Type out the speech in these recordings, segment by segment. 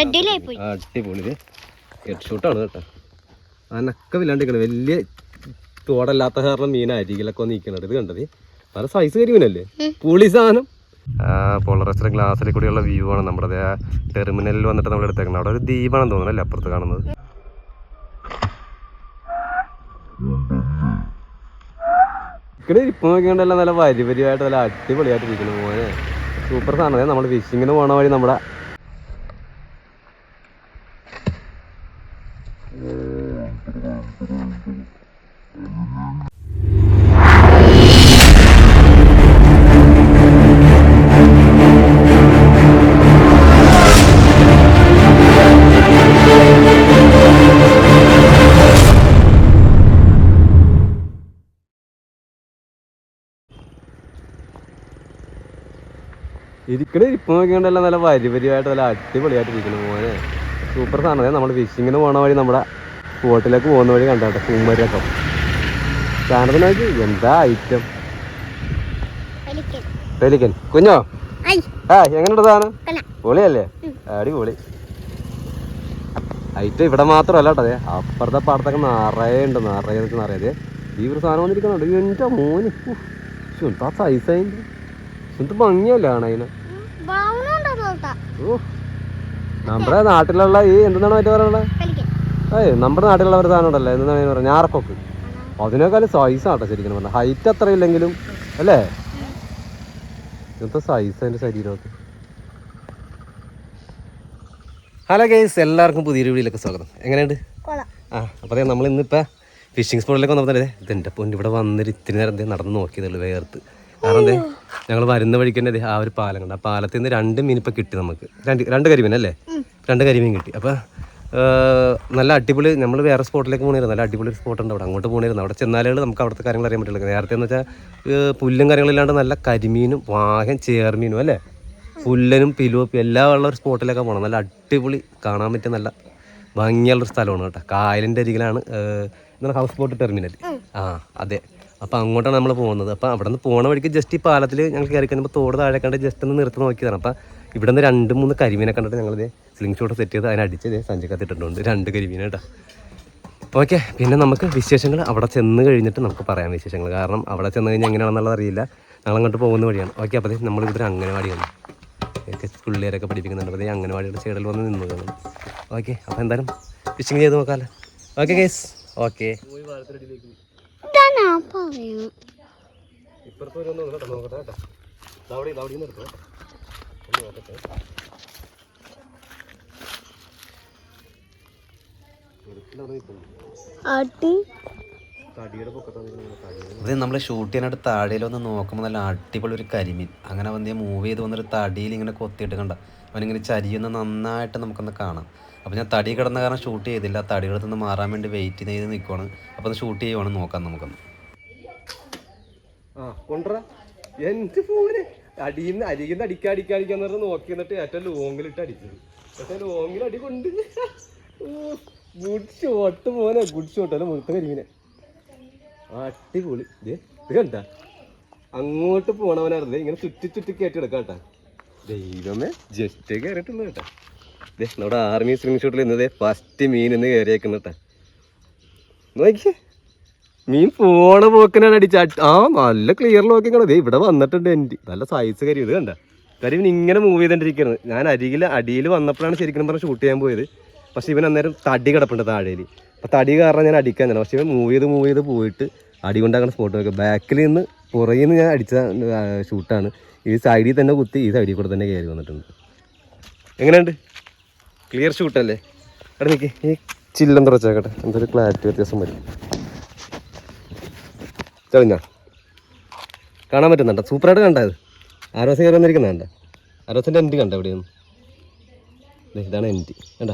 അടിപൊളി ഇത് ഹെഡ് ഷൂട്ടാണ് കേട്ടോ. അനക്ക വില്ലാണ്ടിരിക്കണത് വലിയ തോടല്ലാത്ത കാരണം മീനായിരിക്കലൊക്കെ നീക്കണത്. ഇത് കണ്ടത്? പല സൈസ് കരിമീനല്ലേ പുളി സാധനം. ആ പോളറസ്റ്റർ ഗ്ലാസ്സിൽ കൂടിയുള്ള വ്യൂ ആണ് നമ്മുടെ ടെർമിനലിൽ വന്നിട്ട് നമ്മൾ എടുത്തേക്കുന്നത് അവിടെ ഒരു ദ്വീപാണെന്ന് തോന്നുന്നു അല്ലേ അപ്പുറത്ത് കാണുന്നത്? ഇവിടെ ഇപ്പൊ നോക്കിയാണ്ടല്ല നല്ല വരി വരിയായിട്ട് നല്ല അടിപൊളിയായിട്ട് ഇരിക്കുന്നു മോനെ. സൂപ്പർ സാധനം. നമ്മൾ ഫിഷിങ്ങിന് പോണ വഴി നമ്മുടെ ഇരിക്കണ ഇപ്പൊ നോക്കിയാണ്ടല്ല നല്ല വരി വരിയായിട്ട് നല്ല അടിപൊളിയായിട്ട് ഇരിക്കുന്നു മോനെ സൂപ്പർ സാധനം. നമ്മൾ ഫിഷിങ്ങിന് പോണ വഴി നമ്മുടെ ബോട്ടിലേക്ക് പോകുന്ന വഴി കണ്ടോട്ടെ പൂമരിയൊക്കെ സാധനത്തിന് നോക്കി എന്താ ഐറ്റം പെലിക്കൻ കുഞ്ഞോ? ആ എങ്ങനെയുണ്ട് സാധനം. പൊളിയല്ലേ? അടിപൊളി. ഐറ്റം ഇവിടെ മാത്രമല്ല കേട്ടോ അതെ അപ്പുറത്തെ പാടത്തൊക്കെ നിറയെ ഉണ്ട് നിറയെ നിൽക്കുന്ന നിറയെ. അതെ ഈ ഒരു സാധനം വന്നിരിക്കുന്നുണ്ട്. എന്റെ മോന്. എന്താ സൈസ് അതിന്റെ എന്ത് ഭംഗിയല്ലേ ആണ് അതിന്? ഓ നമ്മുടെ നാട്ടിലുള്ള ഈ എന്താണ് മറ്റേ പറയുന്നത്? ഏയ് നമ്മുടെ നാട്ടിലുള്ള ഒരു സാധനം ഉണ്ടല്ലോ എന്താണ് പറയുക ഞാറക്കൊക്ക് അതിനേക്കാളും സൈസ് ആട്ടോ ശരിക്കും പറഞ്ഞാൽ ഹൈറ്റ് അത്ര ഇല്ലെങ്കിലും അല്ലേ ഇന്നത്തെ സൈസ് അതിന്റെ ശരീരമൊക്കെ ഹലോ ഗെയ്സ് എല്ലാവർക്കും പുതിയൊരു വീഡിയോയിലേക്ക് സ്വാഗതം. എങ്ങനെയുണ്ട്? ആ അപ്പോൾ അതെ നമ്മൾ ഇന്നിപ്പോൾ ഫിഷിംഗ് സ്പോട്ടിലേക്ക് വന്നപ്പോൾ തന്നെ ഇതെന്റെ പൊന്ന് ഇവിടെ വന്നിട്ട് ഇത്തിരി നേരം എന്തേ നടന്ന് നോക്കിയതുള്ളൂ വേർത്ത് കാരണം എന്തേ ഞങ്ങൾ വരുന്ന വഴിക്ക് തന്നെ ആ ഒരു പാലം കണ്ട്. ആ പാലത്തിൽ നിന്ന് രണ്ട് മീൻ ഇപ്പോൾ കിട്ടി നമുക്ക്. രണ്ട് രണ്ട് കരിമീൻ അല്ലേ? രണ്ട് കരിമീൻ കിട്ടി. അപ്പോൾ നല്ല അടിപൊളി നമ്മൾ വേറെ സ്പോട്ടിലേക്ക് പോകണിരുന്നു നല്ല അടിപൊളി സ്പോട്ട് ഉണ്ട് അവിടെ. അങ്ങോട്ട് പോകണിരുന്നു അവിടെ ചെന്നാലേ നമുക്ക് അവിടുത്തെ കാര്യങ്ങൾ അറിയാൻ പറ്റുള്ളൂ. നേരത്തെ എന്ന് വെച്ചാൽ പുല്ലും കാര്യങ്ങളില്ലാണ്ട് നല്ല കരിമീനും വാഹൻ ചേർമീനും അല്ലേ? പുല്ലനും പിലുവപ്പും എല്ലാം ഉള്ള ഒരു സ്പോട്ടിലൊക്കെ പോകണം നല്ല അടിപൊളി കാണാൻ പറ്റിയ നല്ല ഭംഗിയുള്ളൊരു സ്ഥലമാണ് കേട്ടോ. കായലിന്റെ അരികിലാണ് എന്താണ് ഹൗസ് ബോട്ട് ടെർമിനൽ ആ അതെ. അപ്പോൾ അങ്ങോട്ടാണ് നമ്മൾ പോകുന്നത്. അപ്പോൾ അവിടെ നിന്ന് പോണ വഴിക്ക് ജസ്റ്റ് ഈ പാലത്തിൽ ഞങ്ങൾ കയറി കഴിഞ്ഞപ്പോൾ തോട് താഴെ കണ്ട് ജസ്റ്റ് ഒന്ന് നിർത്തി നോക്കിയതാണ്. അപ്പോൾ ഇവിടെ നിന്ന് രണ്ട് മൂന്ന് കരിമീനെ കണ്ടിട്ട് ഞങ്ങൾ സ്ലിംഗ് ഷോട്ട് സെറ്റ് ചെയ്ത് അതിനടിച്ച് ഇതേ സഞ്ചിക്കത്തിട്ടുണ്ട് രണ്ട് കരിമീൻ കേട്ടോ. ഓക്കെ പിന്നെ നമുക്ക് വിശേഷങ്ങൾ അവിടെ ചെന്ന് കഴിഞ്ഞിട്ട് നമുക്ക് പറയാം വിശേഷങ്ങൾ. കാരണം അവിടെ ചെന്ന് കഴിഞ്ഞാൽ എങ്ങനെയാണെന്നുള്ളത് അറിയില്ല. ഞങ്ങൾ അങ്ങോട്ട് പോകുന്ന വഴിയാണ്. ഓക്കെ അപ്പോൾ നമ്മൾ ഇവിടെ അംഗനവാടിയാണ് ഒക്കെ പിള്ളേരൊക്കെ പഠിപ്പിക്കുന്നുണ്ട്. അപ്പോൾ അംഗനവാടിയുടെ സൈഡിൽ വന്ന് നിന്ന് ഓക്കെ അപ്പോൾ എന്തായാലും ഫിഷിങ് ചെയ്ത് നോക്കാമല്ലോ ഓക്കെ ഗൈസ് ഓക്കെ ഇപ്പുറത്തൊരു പറയുന്നത് ഇപ്പുറത്ത് ഒരു നോക്കട്ടെ നോക്കട്ടെ കേട്ടോ. അവിടെ അവിടെ നിന്ന് എടുത്തോ ഒന്ന് നോക്കട്ടെ അടി തടിയുടെ പൊക്കത്താണ് തടിയുടെ ഇത് നമ്മൾ ഷൂട്ട് ചെയ്യാനായിട്ട് താടിയിലൊന്ന് നോക്കുമ്പോൾ നല്ല അടിപൊളി ഒരു കരിമീൻ. അങ്ങനെ വന്ന് മൂവ് ചെയ്ത് വന്നൊരു തടിയിൽ ഇങ്ങനെ കൊത്തിയിട്ട് കണ്ട. അവനിങ്ങനെ ചരിയൊന്ന് നന്നായിട്ട് നമുക്കൊന്ന് കാണാം. അപ്പോൾ ഞാൻ തടി കിടന്ന കാരണം ഷൂട്ട് ചെയ്തില്ല. തടി നിന്ന് മാറാൻ വേണ്ടി വെയിറ്റ് ചെയ്ത് നിൽക്കുവാണ് അപ്പോൾ ഒന്ന് ഷൂട്ട് ചെയ്യുവാണ് നോക്കാം നമുക്കൊന്ന്. ആ കൊണ്ടുവരാ. എന്റെ ഫോന് അടിയിൽ അരികിന്ന് അടിക്കാ അടിക്കാ അടിക്കാന്ന് പറഞ്ഞ് നോക്കി എന്നിട്ട് ഏറ്റവും ലോങ്ങിലിട്ട് അടിച്ചത്. ഏറ്റവും ലോങ്ങിൽ അടി കൊണ്ട് ഗുഡ് ഷോട്ട് പോലെ ഗുഡ് ഷോട്ട് അല്ല മുഴുത്ത കരിമീനെ. അടിപൊളി. ദേ, ഇത് അങ്ങോട്ട് പോണവനായിരുന്നേ ഇങ്ങനെ ചുറ്റി ചുറ്റി കയറ്റിയെടുക്കാം കേട്ടാ. ദൈവമേ ജസ്റ്റ് കയറിയിട്ടുള്ളൂ കേട്ടാ. ദേ നമ്മുടെ ആർമി സ്ക്രീൻ ഷോട്ടിൽ ഇന്നതേ ഫസ്റ്റ് മീൻ ഇന്ന് കയറിയേക്കുന്നു കേട്ടാ. നോക്കിയേ. മീൻ പോണ പോക്കിനാണ് അടിച്ച. ആ നല്ല ക്ലിയർ നോക്കിക്കണത് ഇവിടെ വന്നിട്ടുണ്ട് എന്റെ. നല്ല സൈസ് കരി ഇത് കണ്ട. കരിമീൻ ഇങ്ങനെ മൂവ് ചെയ്തോണ്ടിരിക്കുന്നത് ഞാൻ അരികിൽ അടിയിൽ വന്നപ്പോഴാണ് ശരിക്കും പറഞ്ഞാൽ ഷൂട്ട് ചെയ്യാൻ പോയത്. പക്ഷെ ഇവൻ അന്നേരം തടി കിടപ്പുണ്ട് താഴേൽ. അപ്പം തടി കാരണം ഞാൻ അടിക്കാൻ തന്നെ പക്ഷെ ഇവൻ മൂവ് ചെയ്ത് മൂവ് ചെയ്ത് പോയിട്ട് അടി കൊണ്ടാക്കുന്ന സ്പോട്ട് വെക്കുക ബാക്കിൽ നിന്ന് പുറകിൽ നിന്ന് ഞാൻ അടിച്ച ഷൂട്ടാണ് ഈ സൈഡിൽ തന്നെ കുത്തി ഈ സൈഡിൽ കൂടെ തന്നെ കയറി വന്നിട്ടുണ്ട്. എങ്ങനെയുണ്ട്? ക്ലിയർ ഷൂട്ടല്ലേ അവിടെ നിൽക്കി ഈ ചില്ലം തുറച്ചേക്കട്ടെ. എന്തൊരു ക്ലാരിറ്റി വ്യത്യാസം വരും. തെളിഞ്ഞ? കാണാൻ പറ്റുന്നുണ്ടോ? സൂപ്പറായിട്ട് കണ്ടത് ആരോസം കയറി വന്നിരിക്കുന്നത് കണ്ട? ആരോസിന്റെ എൻഡ് കണ്ട എവിടെയൊന്നും ഇതാണ് എൻഡ് കണ്ട?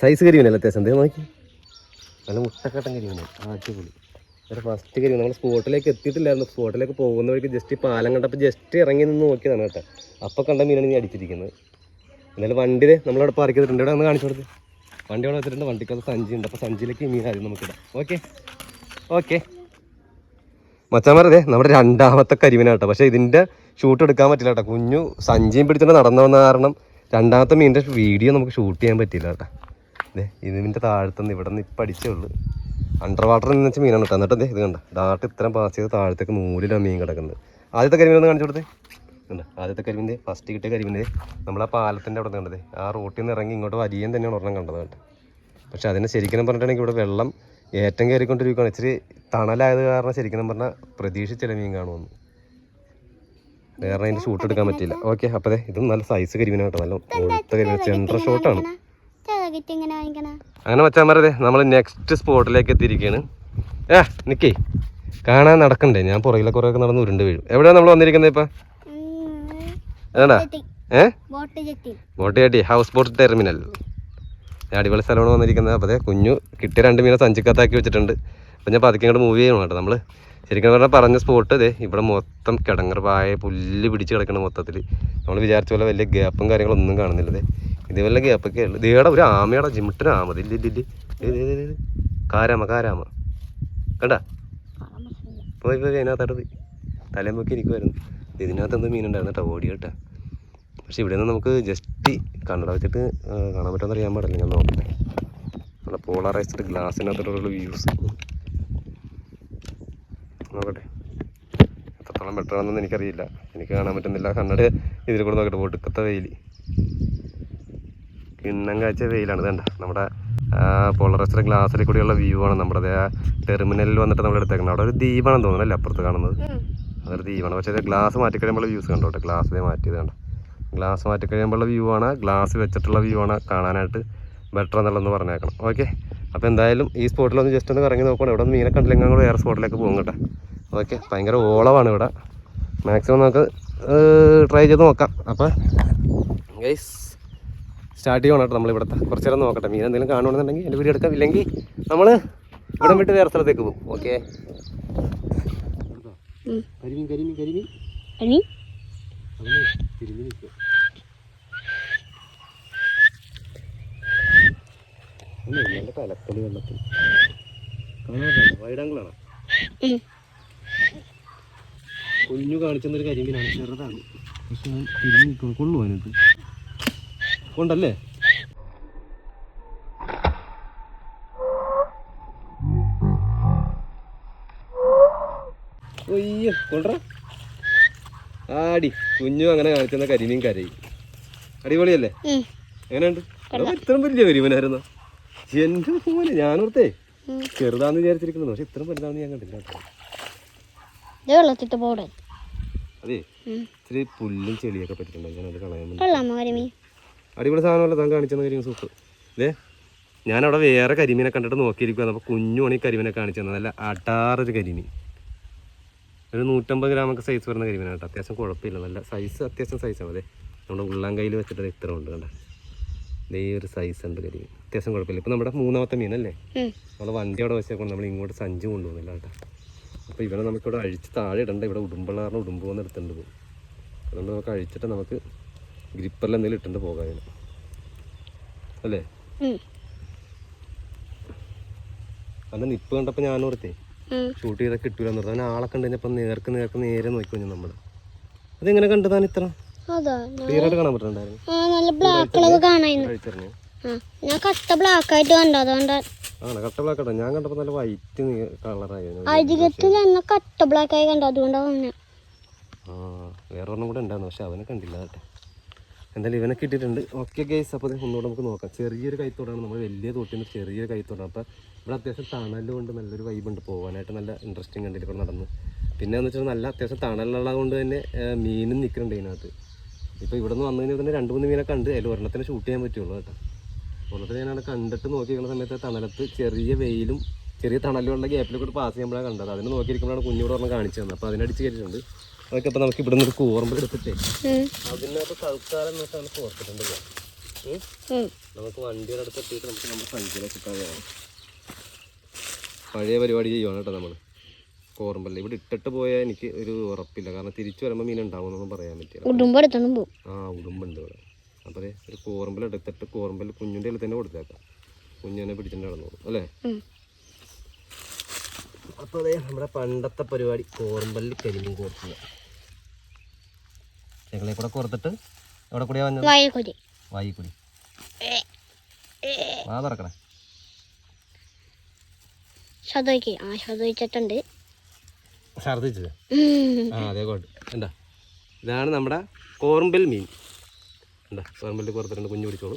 സൈസ് കരിമീനല്ലേ അത്യാവശ്യം? എന്തെങ്കിലും നോക്കി. നല്ല മുട്ടക്കട്ടൻ കരിമീന അടിപൊളി. ഇവിടെ ഫസ്റ്റ് കരിമീൻ. നമ്മൾ സ്പോട്ടിലേക്ക് എത്തിയിട്ടില്ലായിരുന്നു. സ്പോട്ടിലേക്ക് പോകുന്ന വഴിക്ക് ജസ്റ്റ് പാലം കണ്ടപ്പോൾ ജസ്റ്റ് ഇറങ്ങി നിന്ന് നോക്കിയതാണ് കേട്ടോ. അപ്പോൾ കണ്ട മീനാണ് നീ അടിച്ചിരിക്കുന്നത്. എന്നാലും വണ്ടിയിൽ നമ്മളവിടെ പാർക്ക് ചെയ്തിട്ടുണ്ട്. ഇവിടെ ഒന്ന് കാണിച്ചു കൊടുത്ത് വണ്ടി അവിടെ വെച്ചിട്ടുണ്ട്. വണ്ടിക്കകത്ത് സഞ്ചി ഉണ്ട്. അപ്പോൾ സഞ്ചിയിലേക്ക് ആദ്യം നമുക്കിടാം. ഓക്കെ ഓക്കെ മച്ചാമാരതെ നമ്മുടെ രണ്ടാമത്തെ കരിമീനാട്ടോ പക്ഷേ ഇതിന്റെ ഷൂട്ട് എടുക്കാൻ പറ്റില്ല കേട്ടോ. കുഞ്ഞു സഞ്ചിയും പിടിച്ചിട്ട് നടന്നു വന്ന കാരണം രണ്ടാമത്തെ മീനിന്റെ വീഡിയോ നമുക്ക് ഷൂട്ട് ചെയ്യാൻ പറ്റില്ല കേട്ടോ. ഇതിന്റെ താഴത്തുനിന്ന് ഇവിടെ നിന്ന് ഇപ്പം അടിച്ചേ ഉള്ളൂ. അണ്ടർ വാട്ടർ എന്ന് വെച്ചാൽ മീനാണ് കേട്ടോ. എന്നിട്ട് ഇത് കണ്ട? ഡാർട്ട് ഇത്രയും പാസ് ചെയ്ത് താഴത്തേക്ക് നൂലിലാണ് മീൻ കിടക്കുന്നത്. ആദ്യത്തെ കരിമീൻ ഒന്ന് കാണിച്ചു കൊടുത്തേ. കണ്ട? ആദ്യത്തെ കരിമീന്റെ ഫസ്റ്റ് കിട്ടിയ കരിമീന്റെ നമ്മൾ ആ പാലത്തിന്റെ അവിടെ കണ്ടത് ആ റോട്ടിൽ നിന്ന് ഇറങ്ങി ഇങ്ങോട്ട് വലിയ തന്നെയാണ് ഒരെണ്ണം കണ്ടത് കേട്ടോ. പക്ഷെ അതിനെ ശരിക്കും പറഞ്ഞിട്ടുണ്ടെങ്കിൽ ഇവിടെ വെള്ളം ഏറ്റം കയറിക്കൊണ്ടിരിക്കുകയാണ് ഇച്ചിരി തണലായത് കാരണം ശരിക്കും പറഞ്ഞാൽ പ്രതീക്ഷിച്ചില്ല മീൻ കാണുമെന്ന്. വേറെ അതിന്റെ ഷൂട്ട് എടുക്കാൻ പറ്റിയില്ല. ഓക്കെ അപ്പോൾ ഇതും നല്ല സൈസ് കരിമീനാണ് കേട്ടോ. നല്ല ഒഴുത്ത കരിമീൻ സെൻട്രൽ ഷോട്ടാണ് ചെറുകിട്ട് ഇങ്ങനെ വാങ്ങിക്കണ അങ്ങനെ വെച്ചാൽ നമ്മൾ നെക്സ്റ്റ് സ്പോട്ടിലേക്ക് എത്തിയിരിക്കുകയാണ് ഏ നിക്കേ കാണാൻ നടക്കണ്ടേ? ഞാൻ പുറകിലെ കുറേ ഒക്കെ നടന്ന് ഉരുണ്ട് വീഴും. എവിടെയാണ് നമ്മൾ വന്നിരിക്കുന്നത് ഇപ്പം? ഏതാ ഏ? Boat Chetty house boat terminal അടിപൊളി സ്ഥലമാണ് വന്നിരിക്കുന്നത്. അപ്പോൾ അതെ കുഞ്ഞു കിട്ടിയ രണ്ട് മീനെ സഞ്ചിക്കത്താക്കി വെച്ചിട്ടുണ്ട്. അപ്പോൾ ഞാൻ പതുക്കെ ഇങ്ങോട്ട് മൂവ് ചെയ്യണം കേട്ടോ നമ്മൾ ശരിക്കും പറഞ്ഞാൽ പറഞ്ഞ സ്പോട്ട് ഇതേ ഇവിടെ മൊത്തം കിടങ്ങർ പായ പുല്ല് പിടിച്ച് കിടക്കണം മൊത്തത്തിൽ നമ്മൾ വിചാരിച്ച പോലെ വലിയ ഗ്യാപ്പും കാര്യങ്ങളൊന്നും കാണുന്നില്ല ദേ. ഇത് വല്ല ഗ്യാപ്പൊക്കെ ഉള്ളു ഇതേടെ ഒരു ആമയുടെ ജിമിട്ടിന് ആമ. ദില്ലി ദില്ലി കാരാമ കാരാമ. കണ്ട? പോയി പോയി അതിനകത്തോട്ട് പോയി. തലയും പൊക്കി ഇരിക്കുമായിരുന്നു ഇതിനകത്ത് എന്തോ മീനുണ്ടായിരുന്നു കേട്ടോ ഓടി കേട്ടോ. പക്ഷെ ഇവിടെ നിന്ന് നമുക്ക് ജസ്റ്റ് കണ്ണട വെച്ചിട്ട് കാണാൻ പറ്റുമെന്ന് അറിയാൻ പാടില്ല ഞാൻ നോക്കട്ടെ. നമ്മുടെ പോളറൈസ്ഡ് ഗ്ലാസ്സിനകത്തോടുള്ള വ്യൂസ് നോക്കട്ടെ. എത്രത്തോളം ബെറ്റർ ആണെന്നൊന്നും എനിക്കറിയില്ല. എനിക്ക് കാണാൻ പറ്റുന്നില്ല. കണ്ണട ഇതിൽ കൂടെ നോക്കട്ടെ ഒടുക്കത്തെ വെയിൽ കിണ്ണം കാഴ്ച വെയിലാണ്. ഇതണ്ട നമ്മുടെ പോളറസ്റ്റർ ഗ്ലാസ്സിൽ കൂടിയുള്ള വ്യൂ ആണ്. നമ്മുടെ ടെർമിനലിൽ വന്നിട്ട് നമ്മൾ എടുത്തേക്കുന്നത് അവിടെ ഒരു ദീപാണെന്ന് തോന്നുന്നു അല്ലേ അപ്പുറത്ത് കാണുന്നത്? അതൊരു ദീപാണ്. പക്ഷേ ഗ്ലാസ് മാറ്റി കഴിയുമ്പോൾ വ്യൂസ് കണ്ടോട്ടെ ഗ്ലാസ് മാറ്റിയത് കണ്ട ഗ്ലാസ് മാറ്റി കഴിയുമ്പോഴുള്ള വ്യൂ ആണ്. ഗ്ലാസ് വെച്ചിട്ടുള്ള വ്യൂ ആണ് കാണാനായിട്ട് ബെറ്റർ എന്നുള്ളതെന്ന് പറഞ്ഞേക്കണം. ഓക്കെ അപ്പോൾ എന്തായാലും ഈ സ്പോട്ടിലൊന്ന് ജസ്റ്റ് ഒന്ന് കറങ്ങി നോക്കണം ഇവിടെ ഒന്ന് മീനെ കണ്ടില്ലെങ്കിൽ ഞങ്ങൾ വേറെ സ്പോട്ടിലേക്ക് പോകും കേട്ടോ. ഓക്കെ ഭയങ്കര ഓളമാണ് ഇവിടെ. മാക്സിമം നമുക്ക് ട്രൈ ചെയ്ത് നോക്കാം. അപ്പോൾ ഗൈസ് സ്റ്റാർട്ട് ചെയ്യണം നമ്മൾ ഇവിടുത്തെ കുറച്ച് നേരം നോക്കട്ടെ. മീൻ എന്തെങ്കിലും കാണുകയാണെന്നുണ്ടെങ്കിൽ എന്റെ വീട് എടുക്കാം ഇല്ലെങ്കിൽ നമ്മൾ ഇവിടെ വിട്ട് വേറെ സ്ഥലത്തേക്ക് പോകും. ഓക്കെ കരിമീൻ കരിമീൻ കരിമീൻ. അനി? തിരിഞ്ഞു തിരിഞ്ഞ് നിൽക്കും അല്ലേ നല്ല കലക്കൽ വെള്ളത്തിൽ വൈഡാങ്കിളാണ് കുഞ്ഞു കാണിച്ചെന്നൊരു കരിമീനാണ്. ചെറുതാണ്. പക്ഷെ കൊള്ളുവാനത് തിരിഞ്ഞ് നിൽക്കണം കൊള്ളു ഒയ്യോ കൊണ്ടറ ആടി കുഞ്ഞു അങ്ങനെ കാണിച്ചെന്ന കരിമീൻ കരയും. അടിപൊളിയല്ലേ? എങ്ങനെയുണ്ട്? ഇത്രയും വലിയ കരിമീനായിരുന്നു? എന്റെ പോലെ ഞാനോർത്തേ ചെറുതാന്ന് വിചാരിച്ചിരിക്കുന്നത് പക്ഷെ ഇത്രയും വലുതാന്ന് ഞാൻ കണ്ടില്ല വെള്ളത്തിട്ട് പോടെ അതെ ഇത്തിരി പുല്ലും ചെളിയൊക്കെ പറ്റിട്ടുണ്ട് ഞാനത് കളയാൻ അടിപൊളി സാധനമല്ല താൻ കാണിച്ചെന്ന് കരിമീൻ സൂപ്പ് ഇതേ ഞാനവിടെ വേറെ കരിമീനെ കണ്ടിട്ട് നോക്കിയിരിക്കുകയാണ് അപ്പോൾ കുഞ്ഞുമണി കരിമീനെ കാണിച്ചു തന്നെ നല്ല അടാറൊരു കരിമീൻ. ഒരു നൂറ്റമ്പത് ഗ്രാമൊക്കെ സൈസ് വരുന്ന കരിമീനാണ് കേട്ടോ. അത്യാവശ്യം കുഴപ്പമില്ല. നല്ല സൈസ് അത്യാവശ്യം സൈസാണ് അതെ നമ്മുടെ ഉള്ളാൻ കയ്യിൽ വെച്ചിട്ട് ഇത്ര ഉണ്ട് കണ്ട? ഈ ഒരു സൈസ് ഉണ്ട് കരിമീൻ. അത്യാവശ്യം കുഴപ്പമില്ല. ഇപ്പം നമ്മുടെ മൂന്നാമത്തെ മീനല്ലേ? നമ്മൾ വണ്ടി അവിടെ വെച്ചേക്കൊണ്ട് നമ്മൾ ഇങ്ങോട്ട് സഞ്ചി കൊണ്ടുപോകുന്നില്ല കേട്ടോ. അപ്പോൾ ഇവനെ നമുക്കിവിടെ അഴിച്ച് താഴെ ഇടണ്ട. ഇവിടെ ഉടുമ്പുള്ളാറിന് ഉടുമ്പ് വന്ന് എടുത്തുകൊണ്ട് പോകും അതുകൊണ്ട് നമുക്ക് അഴിച്ചിട്ട് നമുക്ക് ഗ്രിപ്പറിൽ എന്തെങ്കിലും ഇട്ടിട്ട് പോകാം അല്ലേ? അന്ന് നിപ്പ് കണ്ടപ്പോൾ ഞാൻ ഓർത്തേ ഷൂട്ട് ചെയ്താൽ കിട്ടൂല എന്ന് പറഞ്ഞു ആളെ കണ്ടു കഴിഞ്ഞപ്പോൾ നേർക്ക് നേർക്ക് നേരെ നോക്കി നമ്മൾ. നമ്മൾ അതെങ്ങനെ കണ്ടതാണ് ഇത്ര? ആയിട്ട് കാണാൻ പറ്റുന്നുണ്ടായിരുന്നു ഞാൻ കട്ട ബ്ലാക്ക് ആയിട്ട് കണ്ടു. അതുകൊണ്ട് ആണ്? കട്ട ബ്ലാക്ക് ഞാൻ കണ്ടപ്പോൾ നല്ല വൈറ്റ് കളറായിരുന്നു കട്ട ബ്ലാക്ക് ആയി കണ്ടു. അതുകൊണ്ടാണ് ആ വേറെ ഒരെണ്ണം കൂടെ ഉണ്ടായിരുന്നു. പക്ഷെ അവനെ കണ്ടില്ല. കേട്ടോ എന്തായാലും ഇവനെ കിട്ടിയിട്ടുണ്ട് ഓക്കെ ഗൈസ് അപ്പോൾ ഒന്നുകൂടെ നമുക്ക് നോക്കാം. ചെറിയൊരു കൈത്തോടാണ് നമ്മൾ വലിയ തോട്ടിൽ നിന്ന് ചെറിയൊരു കൈത്തോടാണ്. അപ്പോൾ ഇവിടെ അത്യാവശ്യം തണലുകൊണ്ട് നല്ലൊരു വൈബുണ്ട് പോകാനായിട്ട് നല്ല ഇൻട്രസ്റ്റിംഗ് ഉണ്ട് ഇവിടെ നടന്ന്. പിന്നെ എന്ന് വെച്ചാൽ നല്ല അത്യാവശ്യം തണലുള്ളത് കൊണ്ട് തന്നെ മീനും നിൽക്കുന്നുണ്ട് ഇതിനകത്ത്. ഇപ്പോൾ ഇവിടെ നിന്ന് വന്നു കഴിഞ്ഞാൽ തന്നെ രണ്ട് മൂന്ന് മീനൊക്കെ ഉണ്ട്. അതിൽ ഒരെണ്ണത്തിന് ഷൂട്ട് ചെയ്യാൻ പറ്റുള്ളൂ കേട്ടോ. ഒരെണ്ണത്തിന് ഞാനവിടെ കണ്ടിട്ട് നോക്കിയിരിക്കുന്ന സമയത്ത് തണലത്ത് ചെറിയ വെയിലും ചെറിയ തണലുള്ള ഗ്യാപ്പിലൂടെ പാസ് ചെയ്യുമ്പോഴാണ് കണ്ടത്. അതിന് നോക്കിയിരിക്കുമ്പോഴാണ് കുഞ്ഞിവിടെ ഒരെണ്ണം കാണിച്ചു തന്നത്. അപ്പോൾ അതിനടിച്ച് കയറ്റിയിട്ടുണ്ട്. അതൊക്കെ ഇപ്പൊ നമുക്ക് ഇവിടെ നിന്ന് ഒരു കോർമ്പ് എടുത്തിട്ടേ. അതിനകത്ത് തൽക്കാലം നമുക്ക് ഓർത്തിട്ടുണ്ട്? നമുക്ക് വണ്ടിയുടെ അടുത്ത് എത്തിയിട്ട് നമുക്ക് നമ്മുടെ സഞ്ചിയിലേക്ക് ഇട്ടാൽ പോകാം പഴയ പരിപാടി ചെയ്യുവാണ് കേട്ടോ നമ്മൾ കോറമ്പല്ല ഇവിടെ ഇട്ടിട്ട് പോയാൽ എനിക്ക് ഒരു ഉറപ്പില്ല. കാരണം തിരിച്ചു വരുമ്പോൾ മീൻ ഉണ്ടാവും എന്നൊന്നും പറയാൻ പറ്റില്ല. ആ ഉടുമ്പുണ്ട് ഇവിടെ. അപ്പോൾ ഒരു കോറമ്പൽ എടുത്തിട്ട് കോറമ്പൽ കുഞ്ഞിന്റെ തന്നെ കൊടുത്തേക്കാം. കുഞ്ഞിനെ പിടിച്ചിട്ട് നടന്നോളൂ. അല്ലേ. അപ്പോൾ അതെ നമ്മുടെ പണ്ടത്തെ പരിപാടി കോറമ്പലിൽ കരിമീൻ കോർക്കുക. ചെകളെ കൂടെ കോർത്തിട്ട് എവിടെ കൂടിയാ വന്നത്? വൈകുടി വൈകുടി കൂടി വാ തുറക്കണേ. ശ്രദ്ധിക്ക് ആ ശ്രദ്ധിച്ചിട്ടുണ്ട് ഛർദ്ദിച്ചത് ഉം. ആ അതേ കോട്ട് എന്താ ഇതാണ് നമ്മുടെ കോർമ്പൽ മീൻ. എന്താ കോർമ്പലിൽ കോർത്തിട്ടുണ്ട് കുഞ്ഞു പിടിച്ചോളൂ.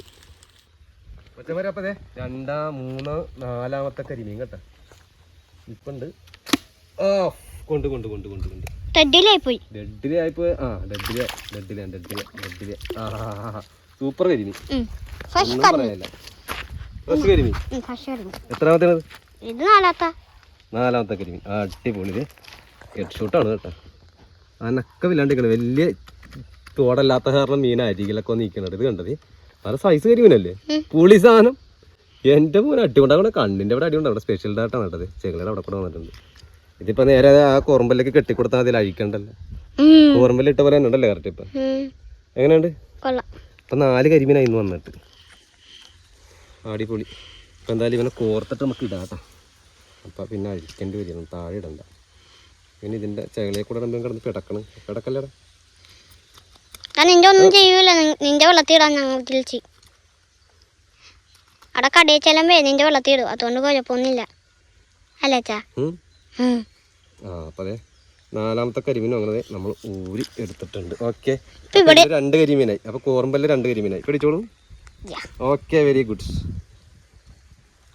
ഒറ്റമാരെ അപ്പം അതെ രണ്ടാം മൂന്ന് നാലാമത്തെ കരിമീൻ കേട്ടോ. ഇപ്പുണ്ട് ആ കൊണ്ട് കൊണ്ട് കൊണ്ട് കൊണ്ട് കൊണ്ട്. ടെഡിലായി പോയി ആ ഡെഡിലെ ഡെഡിലെ ഡെഡിലെ ഡെഡിലെ. ആ സൂപ്പർ കരിമീൻ. ഒന്നും പറയാനില്ല. ഫ്രഷ് കരിമീൻ. ഫ്രഷ് ഇത് നാലാമത്തെ നാലാമത്തെ കരിമീൻ. ആ അടിപൊളി ഹെഡ് ഷൂട്ടാണ് കേട്ടോ. അനക്കമില്ലാണ്ട് വലിയ തോടല്ലാത്ത കാരണം മീൻ അരികിലൊക്കെ നിൽക്കണത് ഇത് കണ്ടത്. പല സൈസ് കരിമീനല്ലേ? പുളി സാധനം. എന്റെ മോനെ അടികൊണ്ടാണ് കണ്ണിന്റെ അവിടെ അടികൊണ്ടാണ് അവിടെ സ്പെഷ്യൽ ഡാറ്റാണ് കേട്ടത് ചെകളുടെ അവിടെ കൂടെ വന്നിട്ടുണ്ട്. ഇതിപ്പോ നേരെ ആ കോറമ്പലേക്ക് കെട്ടിക്കൊടുത്താൽ അതിൽ അഴിക്കണ്ടല്ലോ. ഇട്ട പോലെ തന്നെ ഉണ്ടല്ലേ കറക്റ്റ് ഇപ്പൊ എങ്ങനെയുണ്ട്? ഇപ്പൊ നാല് കരിമീനായി ഇന്ന് വന്നിട്ട്. അടിപൊളി. ഇപ്പൊ എന്തായാലും ഇവനെ കോർത്തിട്ട് നമുക്ക് ഇടാട്ടോ. അപ്പൊ പിന്നെ അഴിക്കേണ്ടി വരികയാണ് താഴെ ഇടണ്ട. പിന്നെ ഇതിന്റെ ചെകളെ കൂടെ രണ്ടും കിടന്ന് പിടക്കണം പിടക്കല്ലേടാ നിന്റെ ഒന്നും ചെയ്യൂല. നിന്റെ നിന്റെ വെള്ളത്തിടാൻ ഞങ്ങൾ തിരിച്ച് അവിടെ കടയിൽ ചെല്ലുമ്പോ നിന്റെ വെള്ളത്തിടും അതുകൊണ്ട് കുഴപ്പമൊന്നുമില്ല. അല്ലേ അച്ഛാ. ആ അപ്പം അതെ നാലാമത്തെ കരിമീനും അങ്ങനെ നമ്മൾ ഊരി എടുത്തിട്ടുണ്ട്. ഓക്കെ. രണ്ട് കരിമീനായി. അപ്പൊ കോറമ്പല്ല രണ്ട് കരിമീനായി. പിടിച്ചോളൂ. Okay very good.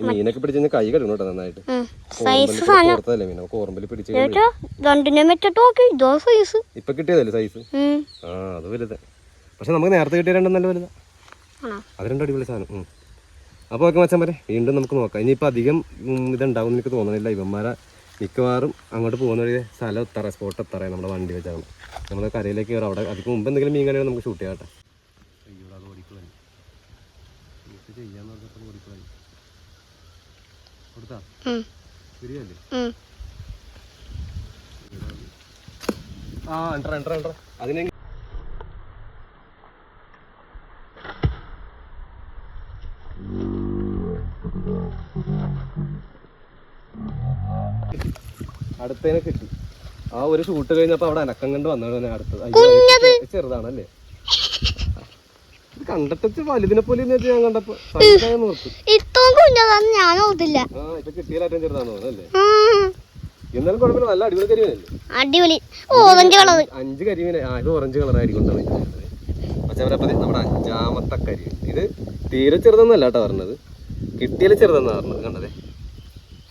മീനൊക്കെ പിടിച്ചു കൈ കഴുകണം കേട്ടോ നന്നായിട്ട്. കോറമ്പൽ ഇപ്പൊ കിട്ടിയതല്ലേ സൈസ്? ആ അത് വലുത്. പക്ഷെ നമുക്ക് നേരത്തെ കിട്ടിയ രണ്ടും നല്ല വലുതാ. അത് രണ്ടും അടിപൊളി സാധനം. അപ്പോൾ ഓക്കെ മച്ചാൻ വരെ വീണ്ടും നമുക്ക് നോക്കാം. ഇനിയിപ്പോൾ അധികം ഇതുണ്ടാവും എന്ന് എനിക്ക് തോന്നുന്നില്ല ഇവന്മാരെ മിക്കവാറും അങ്ങോട്ട് പോകുന്ന വഴി സ്ഥലം എത്താറ സ്പോട്ട് എത്താറേ നമ്മുടെ വണ്ടി വെച്ചാണ്. നമ്മൾ കരയിലേക്ക് കയറും. അവിടെ അതിന് മുമ്പ് എന്തെങ്കിലും മീൻ കളികൾ നമുക്ക് ഷൂട്ട് ചെയ്യാം കേട്ടോ. ശരിയല്ലേ. ആ എൻട്ര എൻട്ര എൻട്ര അതിനെ അടുത്തതിനെ കിട്ടി. ആ ഒരു ഷൂട്ട് കഴിഞ്ഞപ്പോ അവിടെ അനക്കം കണ്ട് വന്നതാണ് അടുത്തത്. ചെറുതാണല്ലേ? ഇത് കണ്ടിട്ട് വലുതിനെ പോലെ ഞാൻ കണ്ടപ്പോ ഞാൻ ഓർത്തില്ല. ആ ഇപ്പൊ കിട്ടിയാലും ചെറുതാണോ അതല്ലേ ഉം. എന്നാലും കുഴപ്പമില്ല നല്ല അടിപൊളി കരിമീനല്ലേ? അടിപൊളി. ഓറഞ്ച് കളർ അഞ്ച് കരിമീൻ ആ ഇത് ഓറഞ്ച് കളറായിരിക്കും പച്ചമരപ്പതി നമ്മുടെ അഞ്ചാമത്തെ കരിമീൻ. ഇത് തീരെ ചെറുതെന്നല്ല കേട്ടോ പറഞ്ഞത്. കിട്ടിയാലും ചെറുതെന്നാ പറഞ്ഞത് കണ്ടതേ?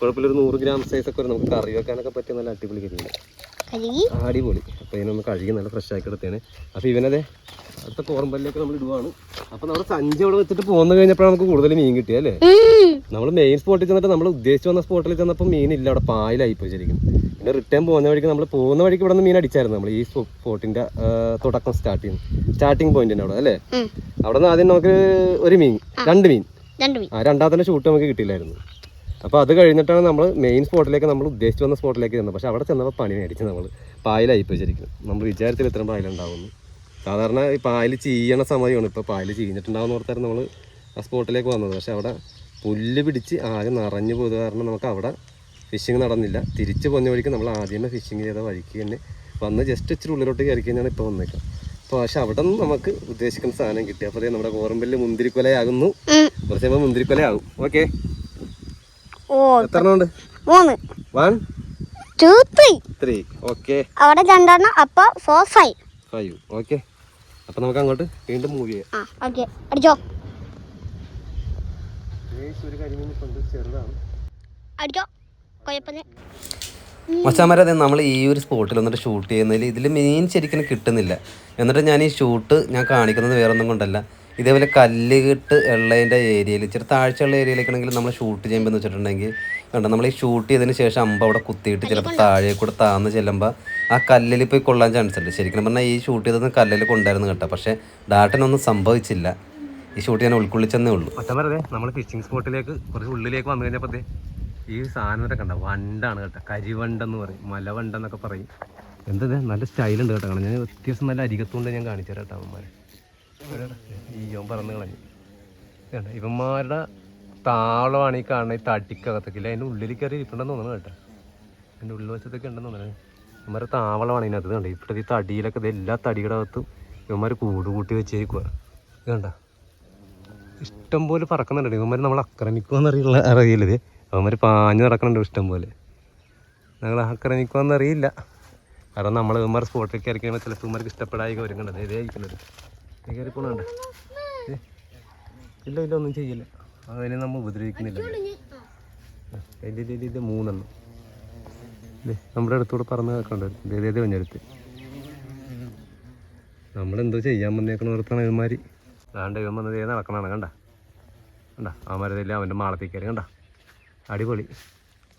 കുഴപ്പമില്ല ഒരു നൂറ് ഗ്രാം സൈസ് ഒക്കെ നമുക്ക് കറി വെക്കാനൊക്കെ പറ്റിയ നല്ല അടിപൊളി കരിയാണ് കഴുകി? അടിപൊളി. അപ്പോൾ ഇതിനൊന്ന് കഴുകി നല്ല ഫ്രഷ് ആക്കി എടുത്തേണ് അപ്പോൾ ഇവനതെ അടുത്ത കോറമ്പല്ലിലേക്ക് നമ്മൾ ഇടുവാണ്. അപ്പോൾ നമ്മൾ സഞ്ചി അവിടെ വെച്ചിട്ട് പോന്നു കഴിഞ്ഞപ്പോഴാണ് നമുക്ക് കൂടുതൽ മീൻ കിട്ടിയത് അല്ലേ? നമ്മൾ നമ്മൾ മെയിൻ സ്പോട്ടിൽ ചെന്നിട്ട് നമ്മൾ ഉദ്ദേശിച്ച് വന്ന സ്പോട്ടിൽ ചെന്നപ്പോൾ മീനില്ല അവിടെ പായലായി പോയി ശരിക്കും. പിന്നെ റിട്ടേൺ പോകുന്ന വഴിക്ക് നമ്മൾ പോകുന്ന വഴിക്ക് ഇവിടെ നിന്ന് മീൻ അടിച്ചായിരുന്നു നമ്മൾ ഈ സ്പോട്ടിന്റെ തുടക്കം സ്റ്റാർട്ട് ചെയ്യുന്നു സ്റ്റാർട്ടിങ് പോയിന്റിന്റെ അവിടെ അല്ലേ. അവിടെ നിന്ന് ആദ്യം നമുക്ക് ഒരു മീൻ രണ്ട് മീൻ. രണ്ട് മീൻ. ആ രണ്ടാമത്തെ ഷൂട്ട് നമുക്ക് കിട്ടിയില്ലായിരുന്നു. അപ്പോൾ അത് കഴിഞ്ഞിട്ടാണ് നമ്മൾ മെയിൻ സ്പോട്ടിലേക്ക് നമ്മൾ ഉദ്ദേശിച്ച് വന്ന സ്പോട്ടിലേക്ക് ചെന്നത്. പക്ഷേ അവിടെ ചെന്നപ്പോൾ പണി മേടിച്ച് നമ്മൾ പായലായി പോയി ശരിക്കും. നമ്മൾ വിചാരത്തിൽ ഇത്രയും പായലുണ്ടാവുന്നു സാധാരണ ഈ പായൽ ചീയണ സമയമാണ് ഇപ്പോൾ പായൽ ചീഞ്ഞിട്ടുണ്ടാവുന്ന ഓർത്തായിരുന്നു നമ്മൾ ആ സ്പോട്ടിലേക്ക് വന്നത്. പക്ഷേ അവിടെ പുല്ല് പിടിച്ച് ആകെ നിറഞ്ഞു പോയത് കാരണം നമുക്ക് അവിടെ ഫിഷിങ് നടന്നില്ല. തിരിച്ച് പോകുന്ന വഴിക്ക് നമ്മൾ ആദ്യമേ ഫിഷിങ് ചെയ്ത വഴിക്ക് തന്നെ വന്ന് ജസ്റ്റ് ഇച്ചിരി ഉള്ളിലോട്ട് കയറി കഴിഞ്ഞാണ് ഇപ്പോൾ വന്നേക്കാം. അപ്പോൾ പക്ഷെ അവിടെ നിന്ന് നമുക്ക് ഉദ്ദേശിക്കുന്ന സാധനം കിട്ടി. അപ്പോൾ അതേ നമ്മുടെ കോറമ്പല്ല് മുന്തിരിക്കൊലയാകുന്നു. കുറച്ച് കഴിയുമ്പോൾ മുന്തിരിക്കൊലയാകും. ഓക്കെ ഓ എത്ര എണ്ണം ഉണ്ട് മൂന്ന്. One two three three okay അവിടെ രണ്ടെണ്ണം അപ്പൊ ഫോർ ഫൈവ് ഫൈവ് ഓക്കെ അപ്പം നമുക്ക് അങ്ങോട്ട് വീണ്ടും മൂവ് ചെയ്യാം. ആ ഓക്കെ അടിച്ചോ. ഒരു കരിമീൻ കൊണ്ട് ചെറുതാണ് അടിച്ചോ. കുഴപ്പമില്ല മച്ചാമാരെ അതെ നമ്മൾ ഈ ഒരു സ്പോട്ടിൽ വന്നിട്ട് ഷൂട്ട് ചെയ്യുന്നതിൽ ഇതിൽ മെയിൻ ശരിക്കും കിട്ടുന്നില്ല. എന്നിട്ട് ഞാൻ ഈ ഷൂട്ട് ഞാൻ കാണിക്കുന്നത് വേറൊന്നും കൊണ്ടല്ല. ഇതേപോലെ കല്ല് കിട്ട് ഉള്ളതിന്റെ ഏരിയയിൽ ഇച്ചിരി താഴ്ചയുള്ള ഏരിയയിലേക്കാണെങ്കിൽ നമ്മൾ ഷൂട്ട് ചെയ്യുമ്പോൾ എന്ന് വെച്ചിട്ടുണ്ടെങ്കിൽ കണ്ടോ നമ്മൾ ഈ ഷൂട്ട് ചെയ്തതിന് ശേഷം അമ്പ അവിടെ കുത്തിയിട്ട് ചിലപ്പോൾ താഴെ കൂടെ താന്ന് ചെല്ലുമ്പോൾ ആ കല്ലിൽ പോയി കൊള്ളാൻ ചാൻസ് ഉണ്ട്. ശരിക്കും പറഞ്ഞാൽ ഈ ഷൂട്ട് ചെയ്തത് കല്ലിൽ കൊണ്ടായിരുന്നു കേട്ടോ. പക്ഷേ ഡാട്ടനൊന്നും സംഭവിച്ചില്ല. ഈ ഷൂട്ട് ഞാൻ ഉൾക്കൊള്ളിച്ചെന്നേ ഉള്ളൂ. ഒറ്റ പറഞ്ഞേ നമ്മൾ ഫിഷിംഗ് സ്പോട്ടിലേക്ക് കുറച്ച് ഉള്ളിലേക്ക് വന്നു കഴിഞ്ഞപ്പോൾ ഈ സാധനമൊക്കെ കണ്ട? വണ്ടാണ് കേട്ടോ. കരിവണ്ടെന്ന് പറയും മലവണ്ടെന്നൊക്കെ പറയും. എന്തത് നല്ല സ്റ്റൈലുണ്ട് കേട്ടോ. കാണാൻ ഞാൻ വ്യത്യാസം നല്ല അരികത്തുകൊണ്ട് ഞാൻ കാണിച്ചു തരാം കേട്ടോ അവന്മാരെ. ഈ യോൻ പറന്ന് കളഞ്ഞു. ഇവന്മാരുടെ താവളമാണ് ഈ കാണുന്ന ഈ തട്ടിക്കകത്തൊക്കെ ഇല്ല അതിന്റെ ഉള്ളിൽ കയറി ഇരിപ്പുണ്ടെന്ന് തോന്നുന്നു കേട്ടോ. അതിന്റെ ഉള്ളിൽ വശത്തൊക്കെ ഉണ്ടെന്ന് തോന്നുന്നു ഇവന്മാരുടെ താവളമാണ് ഇതിനകത്ത് കണ്ടോ? ഇപ്പോഴത്തെ ഈ തടിയിലൊക്കെ ഇത് എല്ലാ തടിയുടെ അകത്തും ഇവന്മാർ കൂട് കൂട്ടി വെച്ചേക്കുക കണ്ട? ഇഷ്ടം പോലെ പറക്കുന്നുണ്ട്. ഇവന്മാർ നമ്മൾ ആക്രമിക്കുമെന്നറിയുള്ള അറിയില്ല അറിയില്ലത് അവന്മാർ പാഞ്ഞു നടക്കുന്നുണ്ട് ഇഷ്ടം പോലെ. ഞങ്ങൾ ആക്രമിക്കുമെന്നറിയില്ല കാരണം നമ്മൾ ഇവന്മാർ സ്പോട്ടിലേക്ക് ഇറക്കി കഴിയുമ്പോൾ ചിലപ്പോൾ ഇവന്മാർക്ക് ഇഷ്ടപ്പെടായി വരും കണ്ടത് ഇതേ ഇരിക്കുന്നത്. കയറി പോണുണ്ട് ഇല്ല ഇല്ല ഒന്നും ചെയ്യില്ല. അതിനെ നമ്മൾ ഉപദ്രവിക്കുന്നില്ല. ഇത് ഇത് ഇത് ഇത് മൂന്നെണ്ണം. നമ്മുടെ അടുത്തൂടെ പറന്ന് കേൾക്കണ്ട? ഇതേ വഞ്ഞെടുത്ത് നമ്മളെന്തോ ചെയ്യാൻ വന്നേക്കണോർത്താണ് ഇവന്മാർ അതാണ്ട് ഇവൻ വന്നത് ഏത് നടക്കണതാണ് കണ്ട? കണ്ട ആ മരത്തില്ല അവന്റെ മാളത്തിൽ കയറി കണ്ട? അടിപൊളി.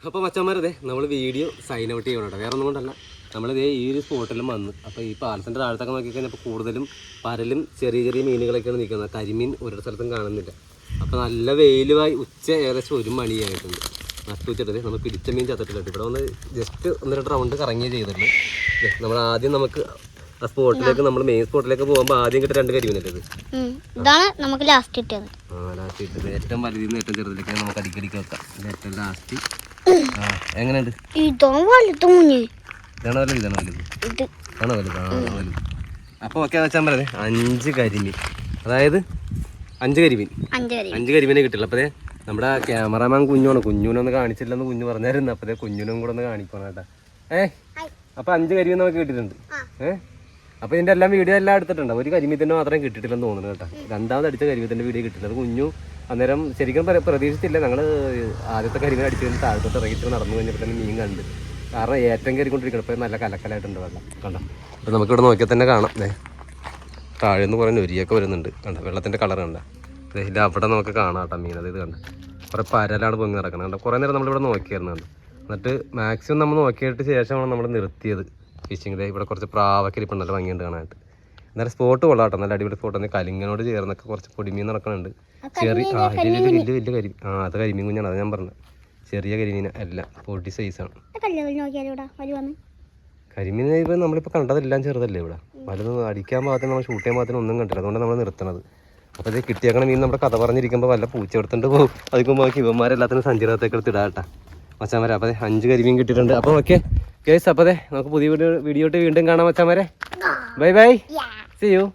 അപ്പോൾ മച്ചന്മാരതെ നമ്മൾ വീഡിയോ സൈൻ ഔട്ട് ചെയ്യണം കേട്ടോ. വേറെ ഒന്നും കൊണ്ടല്ല. നമ്മളിതേ ഈ ഒരു സ്പോട്ടിലും വന്ന് അപ്പോൾ ഈ പാലത്തിന്റെ താഴത്തൊക്കെ നോക്കിക്കഴിഞ്ഞപ്പോൾ കൂടുതലും പരലും ചെറിയ ചെറിയ മീനുകളൊക്കെയാണ് നിൽക്കുന്നത്. കരിമീൻ ഓരോ സ്ഥലത്തും കാണുന്നില്ല. അപ്പോൾ നല്ല വെയിലുമായി ഉച്ച ഏകദേശം ഒരു മണിയായിട്ടുണ്ട്. നട്ടുവച്ചിട്ടത് നമ്മൾ പിടിച്ച മീൻ ചത്തിട്ടില്ല ഇവിടെ ഒന്ന് ജസ്റ്റ് ഒന്ന് രണ്ട് റൗണ്ട് കറങ്ങിയേ ചെയ്തിട്ടുണ്ട് നമ്മൾ ആദ്യം നമുക്ക് ആ സ്പോട്ടിലേക്ക് നമ്മൾ മെയിൻ സ്പോട്ടിലേക്ക് പോകുമ്പോൾ ആദ്യം കിട്ടിയ രണ്ട് കരിമീനല്ലേ ഇത്? ഇതാണ് നമുക്ക് ലാസ്റ്റ് കിട്ടിയത്. ആ ലാസ്റ്റ് കിട്ടിയത്. ഏറ്റവും വലുതിൽ നിന്ന് ഏറ്റവും ചെറുതിലേക്ക് നമുക്ക് അടിക്കടിക്ക് വെക്കാം. ഏറ്റവും ലാസ്റ്റ് എങ്ങനെയുണ്ട്? ഇതോ വലുത് മുഞ്ഞ് ഇതാണോ വലുത്? ഇതാണ് വലുത്? ആണോ വലുത്? ആ വലുത്. അപ്പോൾ ഓക്കെ വെച്ചാൽ പറഞ്ഞേ അഞ്ച് കരിമീൻ. അതായത് അഞ്ച് കരിമീൻ. അഞ്ച് കരിമീനെ കിട്ടില്ല അപ്പൊ നമ്മുടെ ക്യാമറാമാൻ കുഞ്ഞുമാണ് കുഞ്ഞുനൊന്ന് കാണിച്ചില്ലെന്ന് കുഞ്ഞു പറഞ്ഞായിരുന്നു. അപ്പോൾ കുഞ്ഞുനും കൂടെ ഒന്ന് കാണിക്കണം കേട്ടാ. ഏ? അപ്പോൾ അഞ്ച് കരിമീൻ നമുക്ക് കിട്ടിയിട്ടുണ്ട്. ഏ? അപ്പോൾ ഇതിന്റെ എല്ലാം വീഡിയോ എല്ലാം എടുത്തിട്ടുണ്ട്. ഒരു കരിമീത്തിന്റെ മാത്രമേ കിട്ടിയിട്ടില്ലെന്ന് തോന്നുന്നു കേട്ടോ. രണ്ടാമത് അടിച്ച കരിമീത്തിന്റെ വീഡിയോ കിട്ടിയിട്ടുണ്ട്. കുഞ്ഞു അന്നേരം ശരിക്കും പ്ര- പ്രതീക്ഷിച്ചില്ല. ഞങ്ങൾ ആദ്യത്തെ കരിമീൻ അടിച്ചു കഴിഞ്ഞ് താഴത്തോട്ട് ഇറങ്ങിയിട്ട് നടന്നു കഴിഞ്ഞപ്പോൾ തന്നെ മീൻ കണ്ട്. കാരണം ഏറ്റവും കയറിക്കൊണ്ടിരിക്കണം ഇപ്പോൾ നല്ല കലക്കലായിട്ടുണ്ട് വെള്ളം. കണ്ടോ? അപ്പോൾ നമുക്കിവിടെ നോക്കിയാൽ തന്നെ കാണാം. ദേ താഴെ നിന്ന് കുറേ നൊരിയൊക്കെ വരുന്നുണ്ട്. കണ്ട? വെള്ളത്തിന്റെ കളർ കണ്ട? ദേ ഇത് അവിടെ നമുക്ക് കാണാം കേട്ടോ മീൻ. അത് ഇത് കണ്ട? കുറേ പരലാണ് പൊങ്ങി നടക്കുന്നത് കണ്ടോ? കുറേ നേരം നമ്മളിവിടെ നോക്കിയായിരുന്നു കണ്ടോ? എന്നിട്ട് മാക്സിമം നമ്മൾ നോക്കിയിട്ട് ശേഷമാണ് നമ്മൾ നിർത്തിയത്. ഫിഷിംഗ് ഡേ ഇവിടെ കുറച്ച് പ്രാവൊക്കെ ഇരിപ്പം നല്ല ഭംഗിയുണ്ട് കാണാനായിട്ട്. എന്നാലും സ്പോട്ട് കൊള്ളാം കേട്ടോ. നല്ല അടിപൊളി സ്പോട്ട് തന്നെ. കലിങ്ങനോട് ചേർന്നൊക്കെ കുറച്ച് പൊടിമീൻ നടക്കുന്നുണ്ട് ചെറിയ ആ വലിയ വലിയ വലിയ കരി ആ അത് കരിമീൻ കുഞ്ഞാണ്. അത് ഞാൻ പറഞ്ഞത്. ചെറിയ കരിമീൻ അല്ല പൊടി സൈസാണ് കരിമീൻ ഇപ്പം നമ്മളിപ്പോൾ കണ്ടതെല്ലാം ചെറുതല്ലേ ഇവിടെ. വലുത് അടിക്കാൻ പാകത്തിന് നമ്മൾ ഷൂട്ട് ചെയ്യാൻ പാകത്തിന് ഒന്നും കണ്ടില്ല. അതുകൊണ്ട് നമ്മൾ നിർത്തണത്. അപ്പോൾ ഇത് കിട്ടിയേക്കണ മീൻ നമ്മുടെ കഥ പറഞ്ഞിരിക്കുമ്പോൾ വല്ല പൂച്ച എടുത്തുകൊണ്ട് പോകും. അതിക്കുമ്പോൾ നോക്കി ഇവന്മാരെല്ലാത്തിനും സഞ്ചാരത്തേക്ക് എടുത്ത് ഇടാട്ടാ മച്ചാമാരെ അപ്പോൾ അഞ്ച് കരിമീൻ കിട്ടിയിട്ടുണ്ട്. അപ്പോൾ ഓക്കെ കേസ് അപ്പോൾ നമുക്ക് പുതിയ വീഡിയോ വീഡിയോട്ട് വീണ്ടും കാണാം മച്ചാമാരെ ബൈ ബൈ സി യു